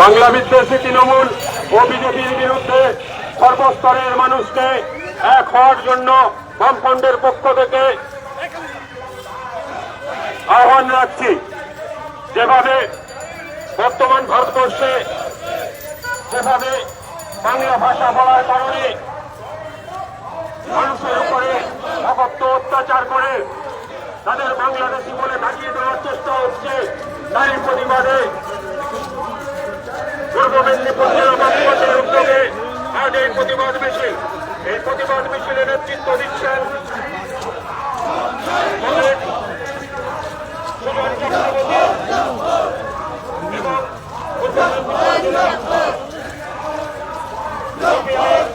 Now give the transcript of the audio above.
বাংলা বিদ্বেষী তৃণমূল ও বিজেপির বিরুদ্ধে সর্বস্তরের মানুষকে এক হওয়ার জন্য বামফ্রন্টের পক্ষ থেকে আহ্বান রাখছি। যেভাবে বর্তমান ভারতবর্ষে যেভাবে বাংলা ভাষা বলার কারণে মানুষের উপরে অকথ্য অত্যাচার করে তাদের বাংলাদেশি বলে দাঁড়িয়ে দেওয়ার চেষ্টা হচ্ছে নারী প্রতিবাদে। পূর্ব মেদিনীপুর জেলা বামপন্থের উদ্যোগে আজ এই প্রতিবাদ মিছিল। এই প্রতিবাদ মিছিলে নেতৃত্ব দিচ্ছেন এবং পূর্ব মেদিনীপুর জেলা CPI কমরেড